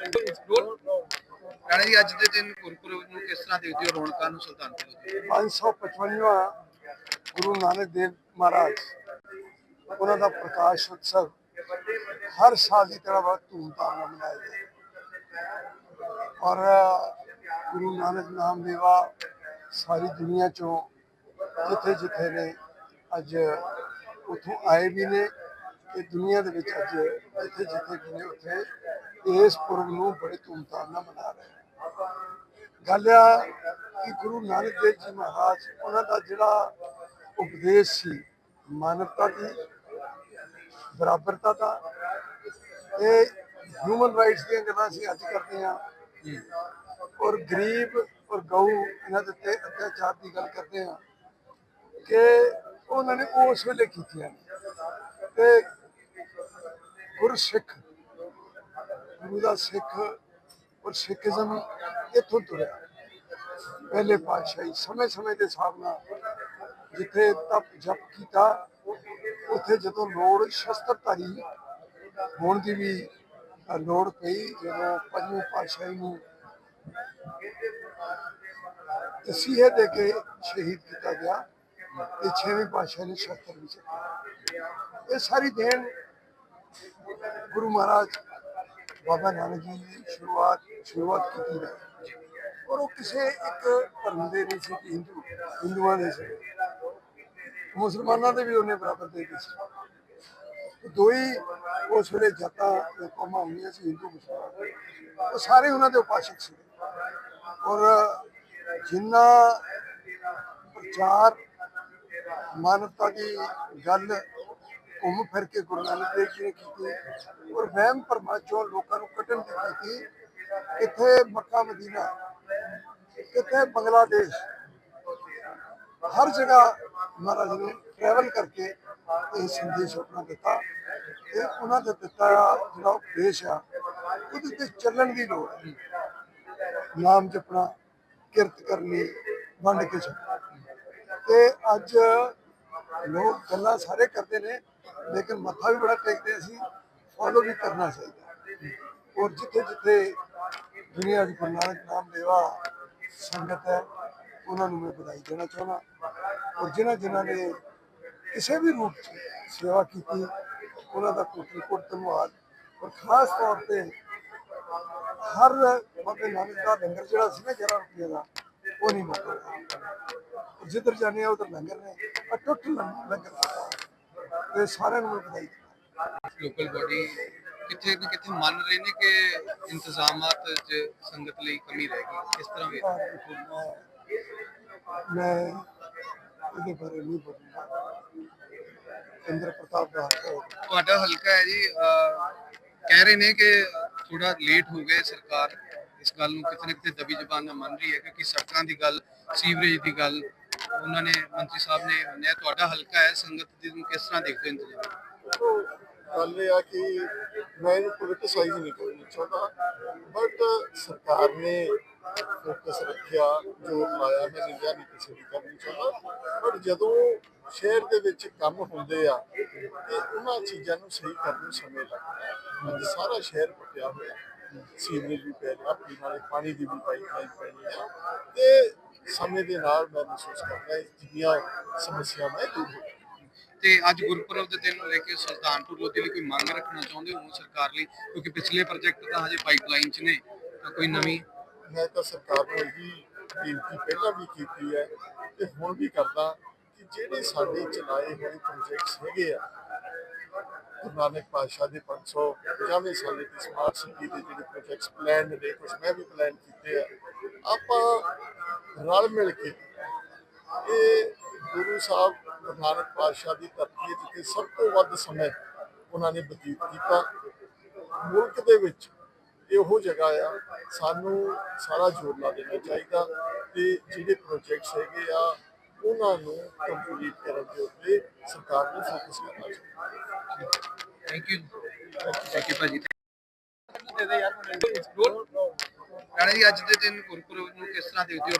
ਰਾਣਾ ਜੀ ਅੱਜ ਦੇ ਦਿਨ ਗੁਰਪੁਰਬ ਨੂੰ ਕਿਸ ਤਰ੍ਹਾਂ ਦੇਖਦੇ ਹੋ? ਰੌਣਕਾਂ ਨੂੰ ਸੁਲਤਾਨਪੁਰ 555ਵਾਂ ਗੁਰੂ ਨਾਨਕ ਦੇਵ ਮਹਾਰਾਜ, ਉਹਨਾਂ ਦਾ ਪ੍ਰਕਾਸ਼ ਉਤਸਵ ਹਰ ਸਾਲ ਦੀ ਤਰ੍ਹਾਂ ਬਹੁਤ ਧੂਮਧਾਮ ਨਾਲ ਮਨਾਇਆ ਜਾਂਦਾ ਔਰ ਗੁਰੂ ਨਾਨਕ ਨਾਮ ਦੇਵਾ ਸਾਰੀ ਦੁਨੀਆ ਚੋਂ ਜਿੱਥੇ ਜਿੱਥੇ ਨੇ ਅੱਜ ਉਥੋਂ ਆਏ ਵੀ ਨੇ ਤੇ ਦੁਨੀਆ ਦੇ ਵਿੱਚ ਅੱਜ ਜਿੱਥੇ ਜਿੱਥੇ ਵੀ ਨੇ ਉੱਥੇ ਇਸ ਪੁਰਬ ਨੂੰ ਬੜੇ ਧੂਮਧਾਮ ਨਾਲ ਮਨਾ ਰਹੇ ਨੇ ਗੱਲ ਆ ਕਿ ਗੁਰੂ ਨਾਨਕ ਦੇਵ ਜੀ ਮਹਾਰਾਜ, ਉਹਨਾਂ ਦਾ ਜਿਹੜਾ ਉਪਦੇਸ਼ ਸੀ ਮਾਨਵਤਾ ਦੀ, ਬਰਾਬਰਤਾ ਦਾ, ਇਹ ਹਿਊਮਨ ਰਾਈਟਸ ਦੀਆਂ ਗੱਲਾਂ ਅਸੀਂ ਅੱਜ ਕਰਦੇ ਹਾਂ ਔਰ ਗਰੀਬ ਔਰ ਗਊ ਇਹਨਾਂ ਦੇ ਉੱਤੇ ਅਤਿਆਚਾਰ ਦੀ ਗੱਲ ਕਰਦੇ ਹਾਂ ਕਿ ਉਹਨਾਂ ਨੇ ਉਸ ਵੇਲੇ ਕੀਤੀਆਂ ਨੇ। ਤੇ ਗੁਰਸਿੱਖ ਗੁਰੂ ਦਾ ਸਿੱਖ, ਔਰ ਸਿੱਖੀਜ਼ਮ ਇੱਥੋਂ ਤੁਰਿਆ। ਪਹਿਲੇ ਪਾਤਸ਼ਾਹੀ ਸਮੇਂ ਸਮੇਂ ਦੇ ਹਿਸਾਬ ਨਾਲ ਜਿੱਥੇ ਤਪ ਜਪ ਕੀਤਾ, ਉੱਥੇ ਜਦੋਂ ਲੋੜ ਸ਼ਸਤਰਧਾਰੀ ਹੋਣ ਦੀ ਵੀ ਲੋੜ ਪਈ, ਜਦੋਂ ਪੰਜਵੇਂ ਪਾਤਸ਼ਾਹੀ ਨੂੰ ਤਸੀਹੇ ਦੇ ਕੇ ਸ਼ਹੀਦ ਕੀਤਾ ਗਿਆ, ਤੇ ਛੇਵੇਂ ਪਾਤਸ਼ਾਹ ਨੇ ਸ਼ਸਤਰ ਵੀ ਚੱਕਿਆ। ਇਹ ਸਾਰੀ ਦੇਣ ਗੁਰੂ ਮਹਾਰਾਜ ਬਾਬਾ ਨਾਨਕ ਜੀ ਦੀ ਸ਼ੁਰੂਆਤ ਸ਼ੁਰੂਆਤ ਕੀਤੀ ਹੈ ਔਰ ਉਹ ਕਿਸੇ ਇੱਕ ਧਰਮ ਦੇ ਨਹੀਂ ਸੀ, ਕਿ ਹਿੰਦੂ, ਹਿੰਦੂਆਂ ਦੇ ਸੀ। ਮੁਸਲਮਾਨਾਂ ਦੇ ਵੀ ਉਹਨੇ ਬਰਾਬਰ ਦੇ ਦਿੱਤੇ ਸੀ। ਦੋ ਹੀ ਉਸ ਵੇਲੇ ਜਾਤਾਂ ਜਾਂ ਕੌਮਾਂ ਹੁੰਦੀਆਂ ਸੀ, ਹਿੰਦੂ, ਮੁਸਲਮਾਨ। ਉਹ ਸਾਰੇ ਉਹਨਾਂ ਦੇ ਉਪਾਸ਼ਕ ਸੀ। ਔਰ ਜਿੰਨਾ ਪ੍ਰਚਾਰ, ਮਾਨਵਤਾ ਦੀ ਗੱਲ ਘੁੰਮ ਫਿਰ ਕੇ ਗੁਰੂ ਨਾਨਕ ਦੇਵ ਜੀ ਨੇ ਕੀਤੀ ਔਰ ਵਹਿਮ ਭਰਮਾਂ ਚੋਂ ਲੋਕਾਂ ਨੂੰ ਕੱਢਣ ਦੀ ਕੀਤੀ। ਇੱਥੇ ਮੱਕਾ ਮਦੀਨਾ ਕਿੱਥੇ ਬੰਗਲਾਦੇਸ਼, ਹਰ ਜਗ੍ਹਾ ਮਹਾਰਾਜ ਨੇ ਟਰੈਵਲ ਕਰਕੇ ਇਹ ਸੰਦੇਸ਼ ਆਪਣਾ ਦਿੱਤਾ। ਤੇ ਉਹਨਾਂ ਦਾ ਦਿੱਤਾ ਜਿਹੜਾ ਉਪਦੇਸ਼ ਆ, ਉਹਦੇ ਤੇ ਚੱਲਣ ਦੀ ਲੋੜ ਹੈ ਨਾਮ ਜਪਣਾ, ਕਿਰਤ ਕਰਨੀ, ਵੰਡ ਕੇ ਛਕਣਾ ਤੇ ਅੱਜ ਲੋਕ ਗੱਲਾਂ ਸਾਰੇ ਕਰਦੇ ਨੇ, ਲੇਕਿਨ ਮੱਥਾ ਵੀ ਬੜਾ ਟੇਕਦੇ ਅਸੀਂ ਫੋਲੋ ਵੀ ਕਰਨਾ ਚਾਹੀਦਾ। ਔਰ ਜਿੱਥੇ ਜਿੱਥੇ ਦੁਨੀਆ ਦੀ ਗੁਰੂ ਨਾਨਕ ਨਾਮ ਦੇਵਾ ਸੰਗਤ ਹੈ, ਉਹਨਾਂ ਨੂੰ ਮੈਂ ਵਧਾਈ ਦੇਣਾ ਚਾਹੁੰਦਾ। ਔਰ ਜਿਨ੍ਹਾਂ ਜਿਨ੍ਹਾਂ ਨੇ ਕਿਸੇ ਵੀ ਰੂਪ 'ਚ ਸੇਵਾ ਕੀਤੀ, ਉਹਨਾਂ ਦਾ ਕੋਟੀ ਕੋਟ ਧੰਨਵਾਦ। ਔਰ ਖਾਸ ਤੌਰ ਤੇ ਹਰ ਬਾਬੇ ਨਾਨਕ ਦਾ ਲੰਗਰ ਜਿਹੜਾ ਸੀ ਨਾ 11 ਰੁਪਏ ਦਾ ਉਹ ਨਹੀਂ ਮੁੱਕਦਾ ਜਿੱਧਰ ਜਾਂਦੇ ਆ ਉਧਰ ਲੰਗਰ ਨੇ। ਅਟੁੱਟ ਲੰਗਰ ਤੇ ਸਾਰਿਆਂ ਨੂੰ ਵਧਾਈ ਲੋਕਲ ਬਾਡੀ ਕਿੱਥੇ ਨਾ ਕਿੱਥੇ ਮੰਨ ਰਹੇ ਨੇ ਕਿ ਇੰਤਜ਼ਾਮਾਤ 'ਚ ਸੰਗਤ ਲਈ ਕਮੀ ਰਹਿ ਗਈ। ਇਸ ਤਰ੍ਹਾਂ ਵੀ ਮੈਂ ਇਹਦੇ ਬਾਰੇ ਨਹੀਂ ਬੋਲੂੰਗਾ ਇੰਦਰ ਪ੍ਰਤਾਪ ਦਾ। ਤੁਹਾਡਾ ਹਲਕਾ ਹੈ ਜੀ ਕਹਿ ਰਹੇ ਨੇ ਕਿ ਥੋੜਾ ਲੇਟ ਹੋ ਗਏ ਸਰਕਾਰ। ਇਸ ਗੱਲ ਨੂੰ ਕਿਤੇ ਕਿਤੇ ਦਬੀ ਜ਼ਬਾਨ ਨਾਲ ਮੰਨ ਰਹੀ ਹੈ ਕਿਉਂਕਿ ਸੜਕਾਂ ਦੀ ਗੱਲ, ਸੀਵਰੇਜ ਦੀ ਗੱਲ, ਉਹਨਾਂ ਨੇ ਮੰਤਰੀ ਸਾਹਿਬ ਨੇ ਮੰਨਿਆ, ਤੁਹਾਡਾ ਹਲਕਾ ਹੈ, ਸੰਗਤ ਦੀ ਨੂੰ ਕਿਸ ਤਰ੍ਹਾਂ ਦੇਖਦੇ ਹੋ ਇੰਤਜ਼ਾਮ? ਗੱਲ ਇਹ ਆ ਕਿ ਮੈਂ ਇਹਨੂੰ ਪੋਲਿਟਿਸਾਈਜ਼ ਨਹੀਂ ਕਰਨਾ ਚਾਹੁੰਦਾ ਬਟ ਸਰਕਾਰ ਨੇ ਫੋਕਸ ਰੱਖਿਆ, ਜੋ ਲਾਇਆ ਮੈਂ ਨਿੰਦਿਆ ਨਹੀਂ ਕਿਸੇ ਦੀ ਕਰਨੀ ਚਾਹੁੰਦਾ ਬਟ ਜਦੋਂ ਸ਼ਹਿਰ ਦੇ ਵਿੱਚ ਕੰਮ ਹੁੰਦੇ ਆ, ਤੇ ਉਹਨਾਂ ਚੀਜ਼ਾਂ ਨੂੰ ਸਹੀ ਕਰਨ ਨੂੰ ਸਮੇਂ ਲੱਗਦਾ ਅੱਜ ਸਾਰਾ ਸ਼ਹਿਰ ਪਟਿਆ ਹੋਇਆ ਸੀਵਰੇਜ ਵੀ ਪੈ ਰਿਹਾ ਪੀਣ ਵਾਲੇ ਪਾਣੀ ਦੀ ਵੀ ਪਾਈਪਲਾਈਨ ਪੈਣੀ ਆ ਤੇ ਸਮੇਂ ਦੇ ਨਾਲ ਮੈਂ ਮਹਿਸੂਸ ਕਰਦਾ ਜਿੰਨੀਆਂ ਸਮੱਸਿਆਵਾਂ ਦੂਰ ਹੋ। ਤੇ ਅੱਜ ਗੁਰਪੁਰਬ ਦੇ ਦਿਨ ਨੂੰ ਲੈ ਕੇ ਸੁਲਤਾਨਪੁਰ ਲੋਧੀ ਲਈ ਕੋਈ ਮੰਗ ਰੱਖਣਾ ਚਾਹੁੰਦੇ ਹੋ ਸਰਕਾਰ ਲਈ? ਕਿਉਂਕਿ ਪਿਛਲੇ ਪ੍ਰੋਜੈਕਟ ਤਾਂ ਹਜੇ ਪਾਈਪਲਾਈਨ 'ਚ ਨੇ ਤਾਂ ਕੋਈ ਨਵੀਂ? ਮੈਂ ਤਾਂ ਸਰਕਾਰ ਨੂੰ ਇਹੀ ਬੇਨਤੀ ਪਹਿਲਾਂ ਵੀ ਕੀਤੀ ਹੈ ਤੇ ਹੁਣ ਵੀ ਕਰਦਾ ਕਿ ਜਿਹੜੇ ਸਾਡੇ ਚਲਾਏ ਹੋਏ ਪ੍ਰੋਜੈਕਟਸ ਹੈਗੇ ਆ ਗੁਰੂ ਨਾਨਕ ਪਾਤਸ਼ਾਹ ਦੇ 550ਵੇਂ ਸਾਲੇ ਦੀ ਸਮਾਰਟ ਸਿਟੀ ਦੇ ਜਿਹੜੇ ਪ੍ਰੋਜੈਕਟਸ ਪਲਾਨ ਨੇ ਕੁਝ ਮੈਂ ਵੀ ਪਲਾਨ ਕੀਤੇ ਆ। ਆਪਾਂ ਰਲ ਮਿਲ ਕੇ ਇਹ ਗੁਰੂ ਸਾਹਿਬ, ਗੁਰੂ ਨਾਨਕ ਪਾਤਸ਼ਾਹ ਦੀ ਧਰਤੀ ਜਿੱਥੇ ਸਭ ਤੋਂ ਵੱਧ ਸਮੇਂ ਉਹਨਾਂ ਨੇ ਬਤੀਤ ਕੀਤਾ। ਮੁਲਕ ਦੇ ਵਿੱਚ ਇਹੋ ਜਗ੍ਹਾ ਆ, ਸਾਨੂੰ ਸਾਰਾ ਜ਼ੋਰ ਲਾ ਦੇਣਾ ਚਾਹੀਦਾ ਤੇ ਜਿਹੜੇ ਪ੍ਰੋਜੈਕਟਸ ਹੈਗੇ ਆ, ਉਹਨਾਂ ਨੂੰ ਕੰਪਲੀਟ ਕਰਨ ਦੇ ਉੱਤੇ ਸਰਕਾਰ ਨੂੰ ਫੋਕਸ ਕਰਨਾ ਚਾਹੀਦਾ। ਥੈਂਕ ਯੂ ਥੈਂਕ ਯੂ ਭਾਜੀ ਰਾਣਾ ਜੀ ਅੱਜ ਦੇ ਦਿਨ ਗੁਰਪੁਰਬ ਨੂੰ ਕਿਸ ਤਰ੍ਹਾਂ ਦੇਖਦੇ ਹੋ